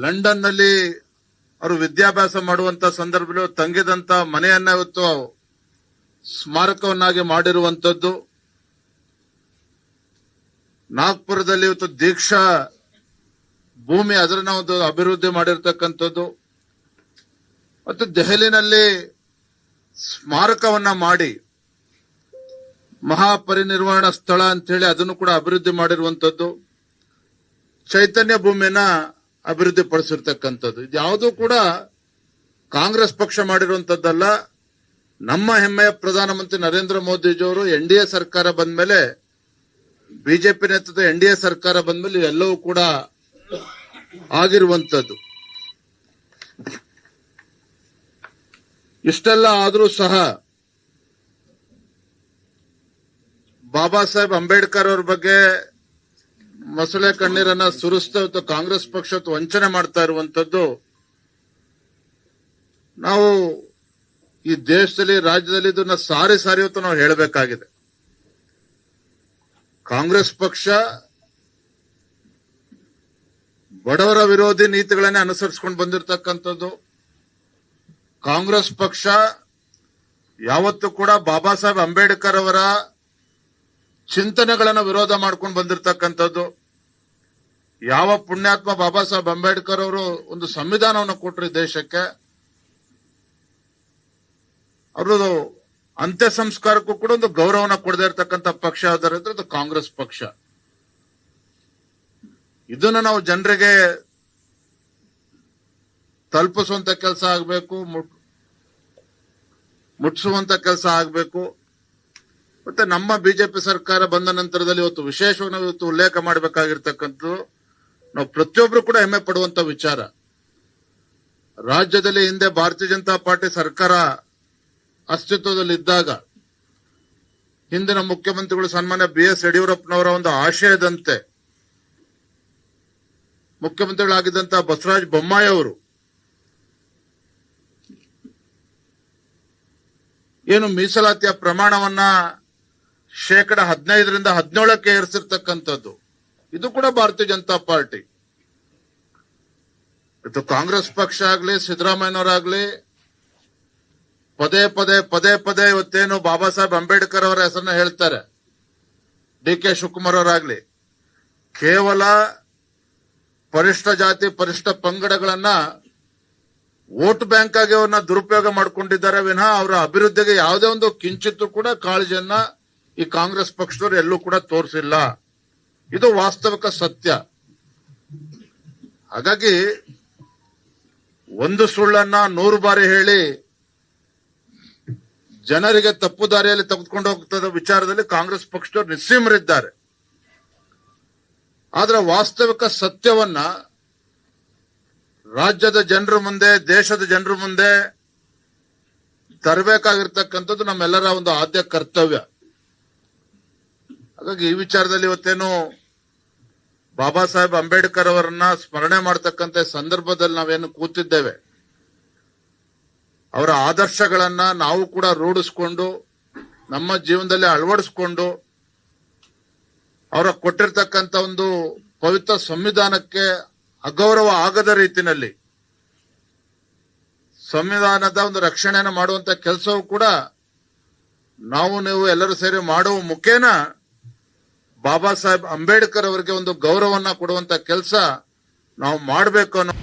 ಲಂಡನ್ನಲ್ಲಿ ಅವರು ವಿದ್ಯಾಭ್ಯಾಸ ಮಾಡುವಂತ ಸಂದರ್ಭದಲ್ಲಿ ತಂಗಿದಂತ ಮನೆಯನ್ನ ಇವತ್ತು ಸ್ಮಾರಕವನ್ನಾಗಿ ಮಾಡಿರುವಂತದ್ದು. ನಾಗ್ಪುರದಲ್ಲಿ ಇವತ್ತು ದೀಕ್ಷಾ ಭೂಮಿ ಅದರ ಒಂದು ಅಭಿವೃದ್ಧಿ ಮಾಡಿರ್ತಕ್ಕಂಥದ್ದು. ಮತ್ತು ದೆಹಲಿನಲ್ಲಿ ಸ್ಮಾರಕವನ್ನ ಮಾಡಿ ಮಹಾಪರಿನಿರ್ವಾಣ ಸ್ಥಳ ಅಂತ ಹೇಳಿ ಅದನ್ನು ಕೂಡ ಅಭಿವೃದ್ಧಿ ಮಾಡಿರುವಂತದ್ದು ಚೈತನ್ಯ ಭೂಮಿಯನ್ನ ಅಭಿವೃದ್ಧಿ ಪಡಿಸಿರ್ತಕ್ಕಂಥದ್ದು ಇದ್ಯಾವುದೂ ಕೂಡ ಕಾಂಗ್ರೆಸ್ ಪಕ್ಷ ಮಾಡಿರುವಂತದ್ದಲ್ಲ ನಮ್ಮ ಹೆಮ್ಮೆಯ ಪ್ರಧಾನಮಂತ್ರಿ ನರೇಂದ್ರ ಮೋದಿಜಿಯವರು ಎನ್ ಡಿ ಎ ಸರ್ಕಾರ ಬಂದ್ಮೇಲೆ, ಬಿಜೆಪಿ ನೇತೃತ್ವದ ಎನ್ ಡಿ ಎ ಸರ್ಕಾರ ಬಂದ್ಮೇಲೆ ಎಲ್ಲವೂ ಕೂಡ ಆಗಿರುವಂತದ್ದು ಇಷ್ಟೆಲ್ಲ ಆದರೂ ಸಹ ಬಾಬಾ ಸಾಹೇಬ್ ಅಂಬೇಡ್ಕರ್ ಅವ್ರ ಬಗ್ಗೆ ಮೊಸಳೆ ಕಣ್ಣೀರನ್ನ ಸುರಿಸ್ತಾ ಕಾಂಗ್ರೆಸ್ ಪಕ್ಷ ವಂಚನೆ ಮಾಡ್ತಾ ಇರುವಂತದ್ದು ನಾವು ಈ ದೇಶದಲ್ಲಿ, ರಾಜ್ಯದಲ್ಲಿ ಇದನ್ನ ಸಾರಿ ಸಾರಿ ಅಂತ ನಾವು ಹೇಳಬೇಕಾಗಿದೆ. ಕಾಂಗ್ರೆಸ್ ಪಕ್ಷ ಬಡವರ ವಿರೋಧಿ ನೀತಿಗಳನ್ನೇ ಅನುಸರಿಸಿಕೊಂಡು ಬಂದಿರತಕ್ಕಂಥದ್ದು. ಕಾಂಗ್ರೆಸ್ ಪಕ್ಷ ಯಾವತ್ತೂ ಕೂಡ ಬಾಬಾ ಸಾಹೇಬ್ ಅಂಬೇಡ್ಕರ್ ಅವರ ಚಿಂತನೆಗಳನ್ನು ವಿರೋಧ ಮಾಡ್ಕೊಂಡು ಬಂದಿರತಕ್ಕಂಥದ್ದು. ಯಾವ ಪುಣ್ಯಾತ್ಮ ಬಾಬಾ ಸಾಹೇಬ್ ಅಂಬೇಡ್ಕರ್ ಅವರು ಒಂದು ಸಂವಿಧಾನವನ್ನು ಕೊಟ್ಟರು ದೇಶಕ್ಕೆ ಅವರು ಅಂತ್ಯ ಸಂಸ್ಕಾರಕ್ಕೂ ಕೂಡ ಒಂದು ಗೌರವನ ಕೊಡದೇ ಇರತಕ್ಕಂತ ಪಕ್ಷ ಆದರೆ ಅದು ಕಾಂಗ್ರೆಸ್ ಪಕ್ಷ. ಇದನ್ನ ನಾವು ಜನರಿಗೆ ತಲುಪಿಸುವಂತ ಕೆಲಸ ಆಗಬೇಕು ಮುಟ್ಸುವಂತ ಕೆಲಸ ಆಗಬೇಕು. ಮತ್ತೆ ನಮ್ಮ ಬಿಜೆಪಿ ಸರ್ಕಾರ ಬಂದ ನಂತರದಲ್ಲಿ ಇವತ್ತು ವಿಶೇಷವಾಗಿ ಇವತ್ತು ಉಲ್ಲೇಖ ಮಾಡಬೇಕಾಗಿರ್ತಕ್ಕಂಥದ್ದು ನಾವು ಪ್ರತಿಯೊಬ್ರು ಕೂಡ ಹೆಮ್ಮೆ ಪಡುವಂತ ವಿಚಾರ. ರಾಜ್ಯದಲ್ಲಿ ಹಿಂದೆ ಭಾರತೀಯ ಜನತಾ ಪಾರ್ಟಿ ಸರ್ಕಾರ ಅಸ್ತಿತ್ವದಲ್ಲಿದ್ದಾಗ ಹಿಂದಿನ ಮುಖ್ಯಮಂತ್ರಿಗಳು ಸನ್ಮಾನ್ಯ ಬಿ ಎಸ್ ಯಡಿಯೂರಪ್ಪನವರ ಒಂದು ಆಶಯದಂತೆ ಮುಖ್ಯಮಂತ್ರಿಗಳಾಗಿದ್ದಂತಹ ಬಸವರಾಜ ಬೊಮ್ಮಾಯಿ ಅವರು ಏನು ಮೀಸಲಾತಿಯ ಪ್ರಮಾಣವನ್ನ ಶೇಕಡ ಹದಿನೈದರಿಂದ ಹದಿನೇಳಕ್ಕೆ ಏರಿಸಿರ್ತಕ್ಕಂಥದ್ದು. ಇದು ಕೂಡ ಭಾರತೀಯ ಜನತಾ ಪಾರ್ಟಿ. ಇದು ಕಾಂಗ್ರೆಸ್ ಪಕ್ಷ ಆಗ್ಲಿ, ಸಿದ್ದರಾಮಯ್ಯನವರಾಗ್ಲಿ, ಪದೇ ಪದೇ ಪದೇ ಪದೇ ಇವತ್ತೇನು ಬಾಬಾ ಸಾಹೇಬ್ ಅಂಬೇಡ್ಕರ್ ಅವರ ಹೆಸರನ್ನ ಹೇಳ್ತಾರೆ. ಡಿ ಕೆ ಶಿವಕುಮಾರ್ ಅವರಾಗ್ಲಿ. ಕೇವಲ ಪರಿಷ್ಠ ಜಾತಿ, ಪರಿಷ್ಠ ಪಂಗಡಗಳನ್ನ ವೋಟ್ ಬ್ಯಾಂಕ್ ಆಗಿ ಅವ್ರನ್ನ ದುರುಪಯೋಗ ಮಾಡ್ಕೊಂಡಿದ್ದಾರೆ ವಿನಃ ಅವರ ಅಭಿವೃದ್ಧಿಗೆ ಯಾವುದೇ ಒಂದು ಕಿಂಚಿತ್ತು ಕೂಡ ಕಾಳಜಿಯನ್ನ ಈ ಕಾಂಗ್ರೆಸ್ ಪಕ್ಷದವರು ಎಲ್ಲೂ ಕೂಡ ತೋರಿಸಿಲ್ಲ. ಇದು ವಾಸ್ತವಿಕ ಸತ್ಯ. ಹಾಗಾಗಿ ಒಂದು ಸುಳ್ಳನ್ನ ನೂರು ಬಾರಿ ಹೇಳಿ ಜನರಿಗೆ ತಪ್ಪು ದಾರಿಯಲ್ಲಿ ತೆಗೆದುಕೊಂಡು ಹೋಗ್ತದ ವಿಚಾರದಲ್ಲಿ ಕಾಂಗ್ರೆಸ್ ಪಕ್ಷದವರು ನಿಸ್ಸೀಮರಿದ್ದಾರೆ. ಆದ್ರೆ ವಾಸ್ತವಿಕ ಸತ್ಯವನ್ನ ರಾಜ್ಯದ ಜನರ ಮುಂದೆ, ದೇಶದ ಜನರ ಮುಂದೆ ತರಬೇಕಾಗಿರ್ತಕ್ಕಂಥದ್ದು ನಮ್ಮೆಲ್ಲರ ಒಂದು ಆದ್ಯ ಕರ್ತವ್ಯ. ಹಾಗಾಗಿ ಈ ವಿಚಾರದಲ್ಲಿ ಇವತ್ತೇನು ಬಾಬಾ ಸಾಹೇಬ್ ಅಂಬೇಡ್ಕರ್ ಅವರನ್ನ ಸ್ಮರಣೆ ಮಾಡತಕ್ಕಂತ ಸಂದರ್ಭದಲ್ಲಿ ನಾವೇನು ಕೂತಿದ್ದೇವೆ? ಅವರ ಆದರ್ಶಗಳನ್ನ ನಾವು ಕೂಡ ರೂಢಿಸ್ಕೊಂಡು, ನಮ್ಮ ಜೀವನದಲ್ಲಿ ಅಳವಡಿಸ್ಕೊಂಡು, ಅವರ ಕೊಟ್ಟಿರ್ತಕ್ಕಂಥ ಒಂದು ಪವಿತ್ರ ಸಂವಿಧಾನಕ್ಕೆ ಅಗೌರವ ಆಗದ ರೀತಿಯಲ್ಲಿ, ಸಂವಿಧಾನದ ಒಂದು ರಕ್ಷಣೆಯನ್ನು ಮಾಡುವಂತ ಕೆಲಸವೂ ಕೂಡ ನಾವು, ನೀವು ಎಲ್ಲರೂ ಸೇರಿ ಮಾಡುವ ಮುಖೇನ ಬಾಬಾ ಸಾಹೇಬ್ ಅಂಬೇಡ್ಕರ್ ಅವರಿಗೆ ಒಂದು ಗೌರವನ್ನ ಕೊಡುವಂತ ಕೆಲಸ ನಾವು ಮಾಡಬೇಕು ಅನ್ನೋ